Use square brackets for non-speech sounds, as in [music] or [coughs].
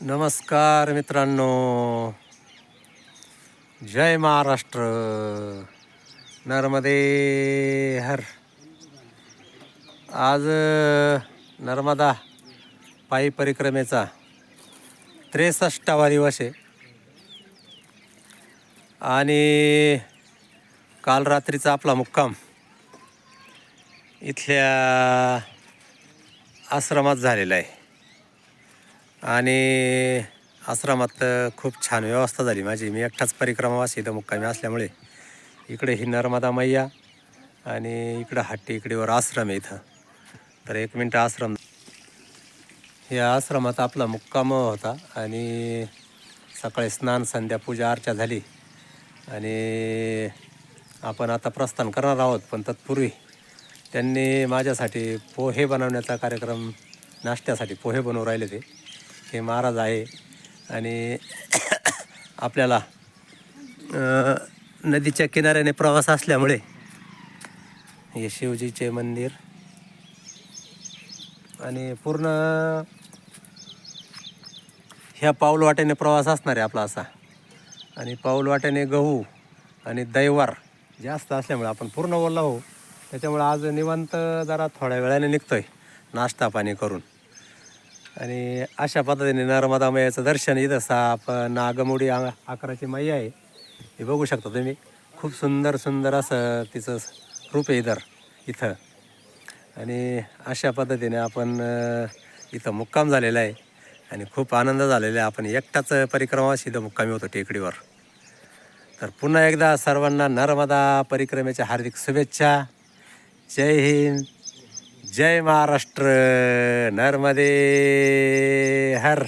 नमस्कार मित्रांनो. जय महाराष्ट्र. नर्मदे हर. आज नर्मदा पायी परिक्रमेचा त्रेसष्टावा दिवस आहे. आणि काल रात्रीचा आपला मुक्काम इथल्या आश्रमात झालेला आहे. आणि आश्रमात खूप छान व्यवस्था झाली माझी. मी एकटाच परिक्रमावासी इथं मुक्कामी असल्यामुळे. इकडे ही नर्मदा मैया आणि इकडं हट्टी इकडेवर आश्रम आहे इथं. तर एक मिनटं आश्रम. या आश्रमात आपला मुक्काम होता आणि सकाळी स्नान संध्या पूजा अर्चा झाली. आणि आपण आता प्रस्थान करणार आहोत पण तत्पूर्वी त्यांनी माझ्यासाठी पोहे बनवण्याचा कार्यक्रम नाश्त्यासाठी पोहे बनवून राहिले ते. हे महाराज आहे. आणि [coughs] आपल्याला नदीच्या किनाऱ्याने प्रवास असल्यामुळे हे शिवजीचे मंदिर आणि पूर्ण ह्या पाऊलवाटेने प्रवास असणार आहे आपला असा. आणि पाऊलवाटेने गहू आणि दैवार जास्त असल्यामुळे आपण पूर्ण ओला हो त्याच्यामुळे आज निवांत जरा थोड्या वेळाने निघतोय. नाश्ता पाणी करून. आणि अशा पद्धतीने नर्मदा मैयाचं दर्शन इथं साप नागमोडी आ आकाराची मैया आहे. हे बघू शकता तुम्ही. खूप सुंदर सुंदर असं तिचं रूप आहे इधर इथं. आणि अशा पद्धतीने आपण इथं मुक्काम झालेला आहे. आणि खूप आनंद झालेला आहे. आपण एकटाच परिक्रमा इथं मुक्कामी होतो टेकडीवर. तर पुन्हा एकदा सर्वांना नर्मदा परिक्रमेच्या हार्दिक शुभेच्छा. जय हिंद. जय महाराष्ट्र नर्मदे हर।